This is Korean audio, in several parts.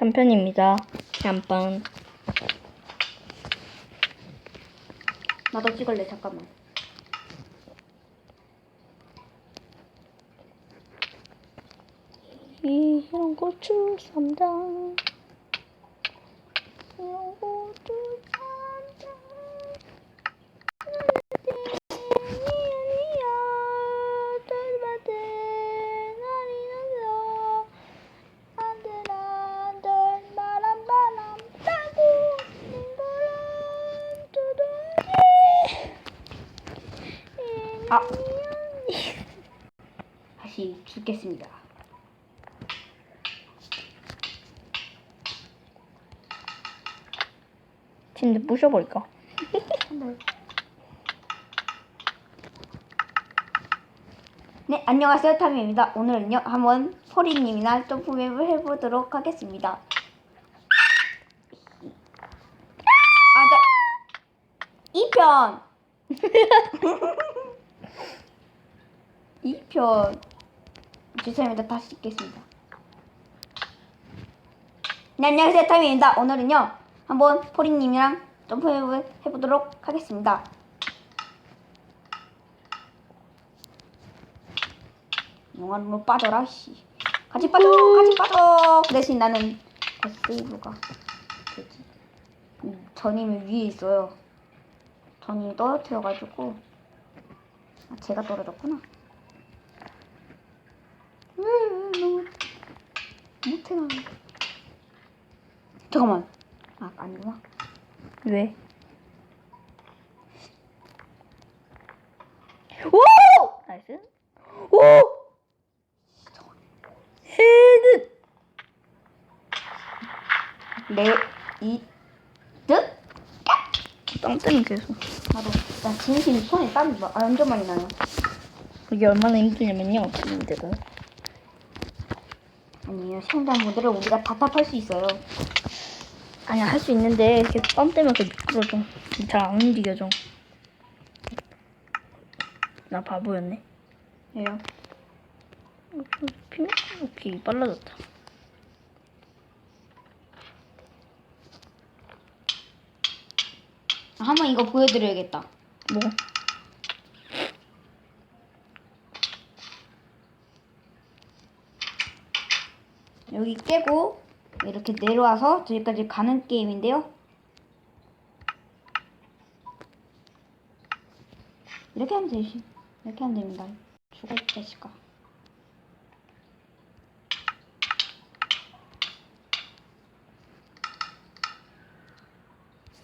3편입니다. 짬뽕. 나도 찍을래 잠깐만. 이런 고추 쌈장. 이런 고추 쌈장. 다시 죽겠습니다. 진짜 부셔버릴까? 네, 안녕하세요. 타미입니다. 오늘은요, 한번 소리님이나 점프맵을 해보도록 하겠습니다. 아, 나, 2편! 2편. 죄송합니다. 다시 찍겠습니다. 네, 안녕하세요. 타미입니다. 오늘은요, 한번 포리님이랑 점프맵을 해보도록 하겠습니다. 영화로 빠져라 씨 같이 빠져 같이 빠져 그 대신 나는 다시 세이브가 되지 음, 전임이 위에 있어요 전임이 떨어뜨려가지고 아, 제가 떨어졌구나 왜, 왜 너무 못해 나 잠깐만 아 아니구나 왜? 오! 나이스. 오! 헤드! 레이드 땀 때는 계속. 나도 나 진심 손에 땀이 막 완전 많이 나요 이게 얼마나 힘드냐면요. 힘들어요. 아니에요 시청자분들은 우리가 답답할 수 있어요 아니야, 할수 있는데 계속 땀 때문에 그 미끄러져. 잘 안 움직여져. 나 바보였네. 왜요? 피면? 오케이, 빨라졌다. 아, 한번 이거 보여드려야겠다 뭐? 여기 깨고 이렇게 내려와서 저기까지 가는 게임인데요. 이렇게 하면 되지. 이렇게 하면 됩니다. 죽어 이 자식아.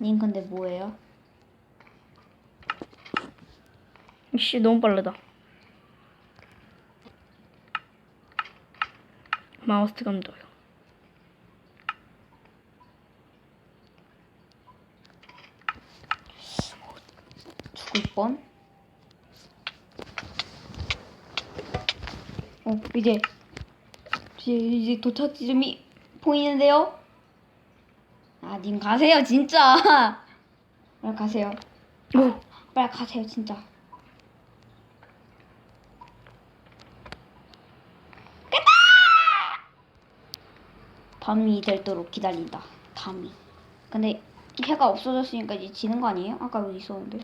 님 근데 뭐예요? 씨, 너무 빠르다. 마우스 감도요. 죽을 뻔. 어, 이제, 이제, 이제 도착 지점이 보이는데요? 아, 님 가세요, 진짜. 빨리 가세요. 오! 빨리 가세요, 진짜. 밤이 될도록 기다린다. 밤이. 근데 해가 없어졌으니까 이제 지는 거 아니에요? 아까 여기 있었는데.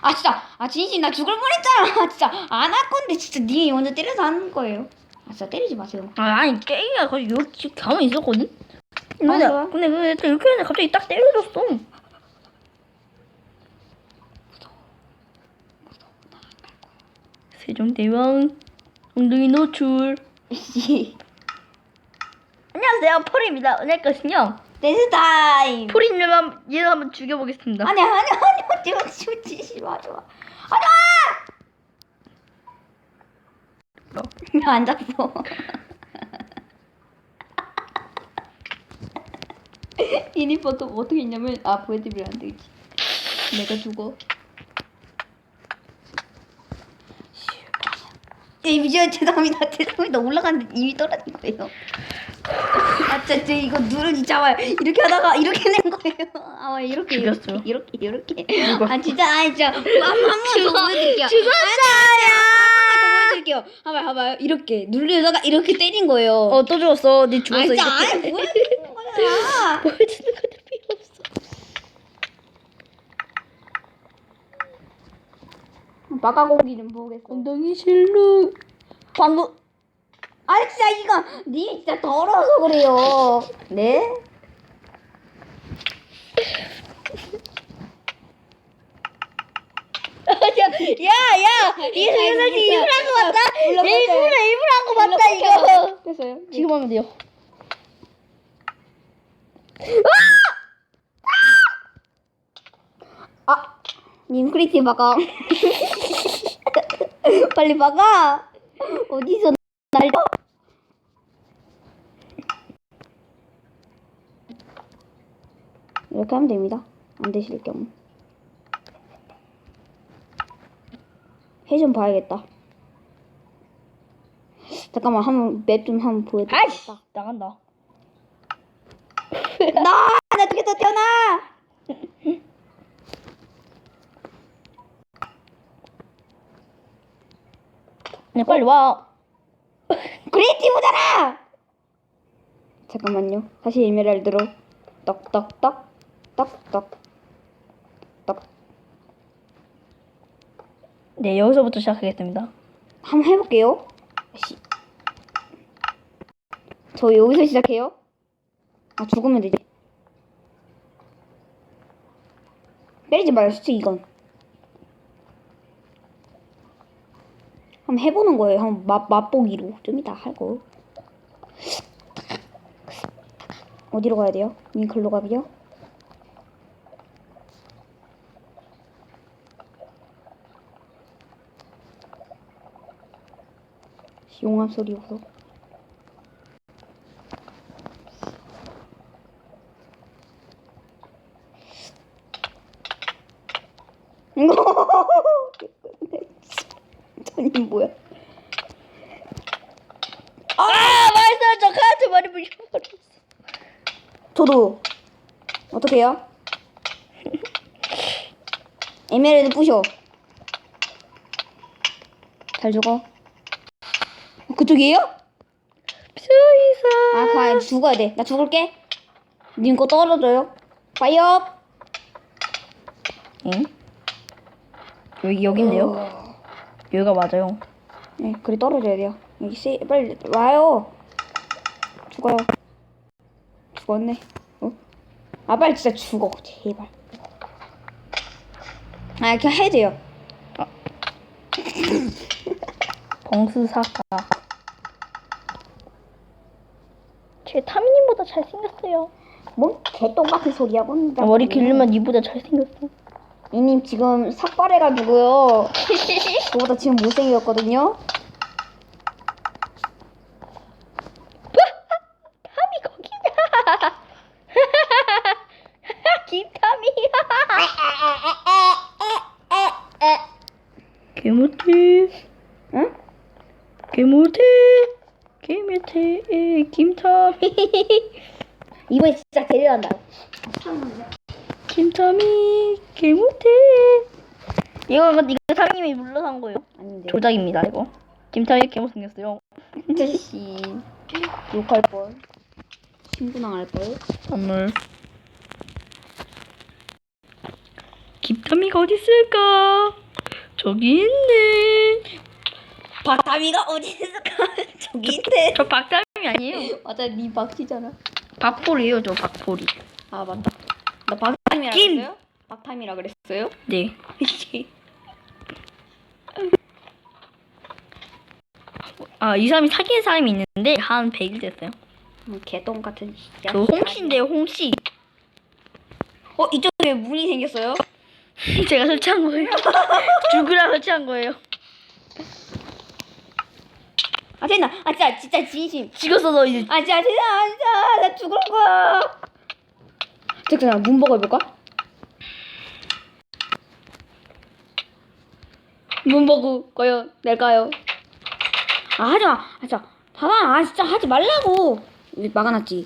아 진짜 아 진심 나 죽을 뻔했잖아 진짜 안 할 건데 진짜 니 먼저 때려서 하는 거예요 아 진짜 때리지 마세요 아, 아니, 깨기가 거의 여기 가만히 있었거든? 근데, 맞아. 근데 그 애들 이렇게 했는데 갑자기 딱 때려줬어. 세종대왕, 엉덩이 노출. 씨. 안녕하세요, 폴입니다. 오늘 것은요, 데스 타임. 폴이님 한- 얘를 한번 죽여보겠습니다. 아니야 아니야 아니야. 제발 진심 하지 마. 하지 마! 안 잡어 이니퍼도 어떻게 했냐면 아 보여드리면 안 되겠지. 내가 죽어 이미 저 죄송합니다 죄송합니다 올라갔는데 이미 떨어진 거예요 아 진짜 저 이거 누르지 잡아요 이렇게 하다가 이렇게 낸 거예요 아 이렇게. 이렇게 이렇게 죽었어. 아 진짜 아 진짜 한번더 보여드릴게요 죽었어요. 한번더 보여드릴게요 할게요. 봐봐요, 봐봐요. 이렇게 누르다가 이렇게 때린 거예요. 어 또 죽었어. 네 죽었어. 아, 진짜. 아예 보여주는 거야. 보여주는 것도 필요 없어. 바가공기 좀 보겠어. 엉덩이 실룩. 방금 아, 진짜 이거 니 진짜 더러워서 그래요. 네? 야야 이 동영상 지금 일부러 한 거 맞다? 일부러. 일부러 한 거 맞다 이거. 됐어요. 지금 하면 돼요. 아, 님 크리티 박아. 빨리 박아. 어디서 날? 이렇게 하면 됩니다. 안 되실 경우. 해 좀 봐야겠다. 잠깐만 한번 맵 좀 한번 아이씨 보여드릴까? 나간다. 나! 나 어떻게 또 태어나! 네 빨리 와. 크리에이티브잖아! 잠깐만요. 다시 에메랄드로 떡떡떡 떡떡 떡 네 여기서부터 시작하겠습니다. 한번 해볼게요. 시. 저 여기서 시작해요? 아 죽으면 되지. 때리지 마요, 수치 이건. 한번 해보는 거예요. 한번 맛 맛보기로 좀 이따 할 거. 어디로 가야 돼요? 윙클로 가비요? 용암 소리 오서. 저님 뭐야? 아 말했어 머리 부셔버렸어. 저도 어떻게 해요? 에메랄드 부셔. 잘 죽어. 어, 그쪽이에요? 수이사. 아, 그냥 죽어야 돼. 나 죽을게. 님 거 떨어져요. 파이어. 응? 여기 여긴데요? 여기가 맞아요. 네, 그래 떨어져야 돼요. 여기 세 빨리 와요. 죽어요. 죽었네. 어? 아 빨리 진짜 죽어 제발. 아 그냥 해야 돼요. 범수사가. 제 타미님보다 잘생겼어요. 뭔 개똥 같은 소리야 뭔? 머리 길르면 니보다 잘생겼어. 이님 지금 삭발해가지고요. 저보다 지금 못생겼거든요. 타미 거기냐? 김타미. 개모티. 응? 개모티. 개모티. 김타미. 이번에 진짜 데려간다. 김타미. 개모티. 이거 이거 타미님이 물러서 한 거예요. 아닌데. 조작입니다 이거. 김타미 개못 생겼어요. 아저씨 욕할 뻔. 신분왕할 걸. 오늘 김타미가 어디 있을까? 저기 있네. 박다미가 어디 있을까? 저기 있대. 저 박타미 아니에요. 맞아, 니 박씨잖아. 박폴이에요, 저 박폴이. 아 맞다. 나 박타미라 김! 그랬어요? 박타미라 그랬어요? 네. 아, 이 사람이 사귀는 사람이 있는데 한 100일 됐어요. 음, 개똥 같은 진짜. 저 홍씨인데요, 홍씨. 어 이쪽에 문이 생겼어요? 제가 설치한 거예요. 죽으라 설치한 거예요. 아 됐나? 아 진짜 진짜 진심. 찍었어, 너 이제. 아 진짜 진짜 아, 진짜 나 죽을 거야. 잠깐 문 보고 해볼까? 문 보고 과연 낼까요? 아 하지 마. 아 진짜 다만 아 진짜 하지 말라고. 왜 막아놨지.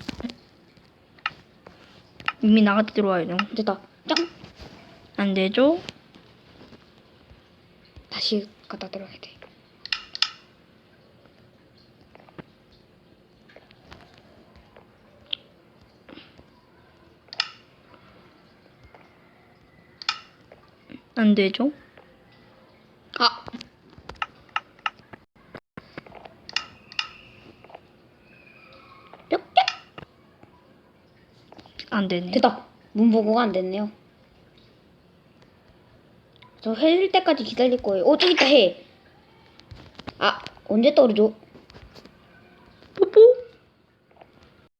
이미 나한테 들어와야죠. 됐다. 짱. 안 되죠? 다시 갖다 들어야 돼. 안 되죠? 아. 뿅뿅 안 되네. 됐다. 문보고가 안 됐네요. 저 해질 때까지 기다릴 거예요. 어 저기 있다 해 아 언제 떨어져